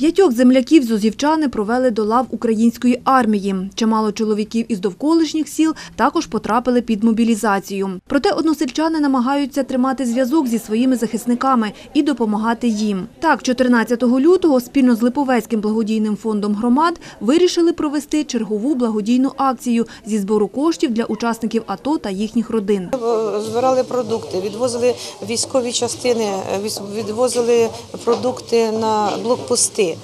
П'ятьох земляків зозівчани провели до лав української армії. Чимало чоловіків із довколишніх сіл також потрапили під мобілізацію. Проте односельчани намагаються тримати зв'язок зі своїми захисниками і допомагати їм. Так, 14 лютого спільно з Липовецьким благодійним фондом громад вирішили провести чергову благодійну акцію зі збору коштів для учасників АТО та їхніх родин. Збирали продукти, відвозили військові частини, відвозили продукти на блокпости.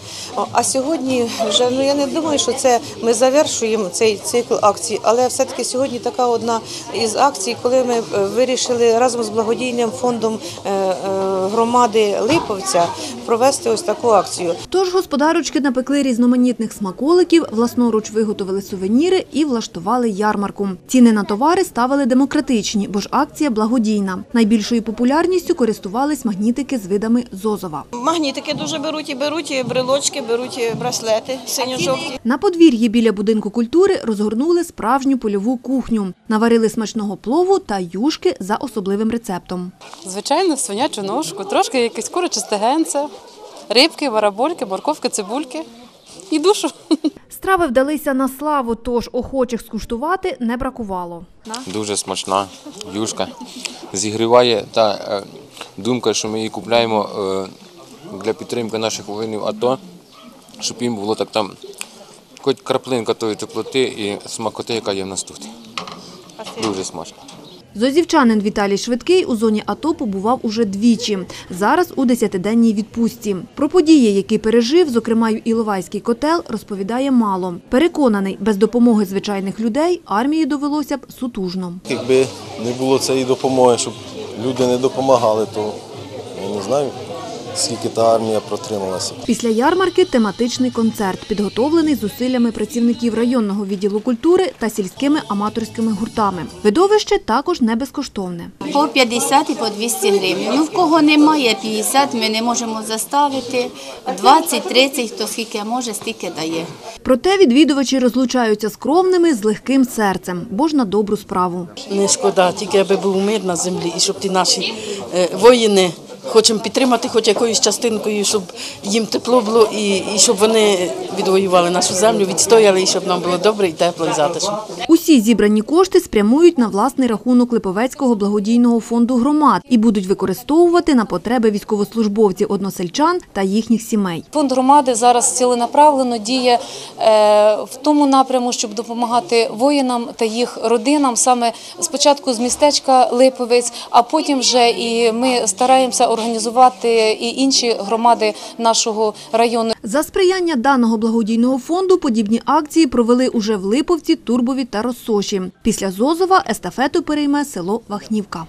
А сьогодні вже ну я не думаю, що це ми завершуємо цей цикл акцій, але все-таки сьогодні така одна із акцій, коли ми е, вирішили разом з благодійним фондом е, е, громади Липовця провести ось таку акцію. Тож господарочки напекли різноманітних смаколиків, власноруч виготовили сувеніри і влаштували ярмарку. Ціни на товари ставили демократичні, бо ж акція благодійна. Найбільшою популярністю користувались магнітики з видами зозова. Магнітики дуже беруть і беруть і брелочки, беруть і браслети синьо-жовті. На подвір'ї біля будинку культури розгорнули справжню польову кухню. Наварили смачного плову та юшки за особливим рецептом. Звичайно, свинячу ножку, трошки якесь куряче стегенце, рибки, барабольки, морковки, цибульки і душу. Страви вдалися на славу, тож охочих скуштувати не бракувало. Дуже смачна юшка. Зігріває та е, думка, що ми її купляємо е, для підтримки наших воїнів АТО, щоб їм було так там хоч краплинка тої теплоти і смакоти, яка є в нас тут. Дуже смачно. Зозівчанин Віталій Швидкий у зоні АТО побував уже двічі. Зараз у десятиденній відпустці. Про події, які пережив, зокрема й Іловайський котел, розповідає мало. Переконаний, без допомоги звичайних людей армії довелося б сутужно. Якби не було цієї допомоги, щоб люди не допомагали, то я не знаю, скільки та армія протрималася. Після ярмарки тематичний концерт, підготовлений зусиллями працівників районного відділу культури та сільськими аматорськими гуртами. Видовище також не безкоштовне. По 50 і по 200 гривень. Ну, в кого немає 50, ми не можемо заставити. 20-30, хто скільки може, стільки дає. Проте відвідувачі розлучаються з кровними з легким серцем, бо ж на добру справу. Не шкода, тільки аби був мир на землі і щоб ті наші е, воїни хочемо підтримати хоч якоюсь частинкою, щоб їм тепло було і, і щоб вони відвоювали нашу землю, відстояли, і щоб нам було добре і тепло і затишно. Усі зібрані кошти спрямують на власний рахунок Липовецького благодійного фонду громад і будуть використовувати на потреби військовослужбовців односельчан та їхніх сімей. Фонд громади зараз ціленаправлено діє е, в тому напряму, щоб допомагати воїнам та їх родинам, саме спочатку з містечка Липовець, а потім вже і ми стараємося організувати і інші громади нашого району. За сприяння даного благодійного фонду подібні акції провели уже в Липовці, Турбові та Росоші. Після Зозова естафету перейме село Вахнівка.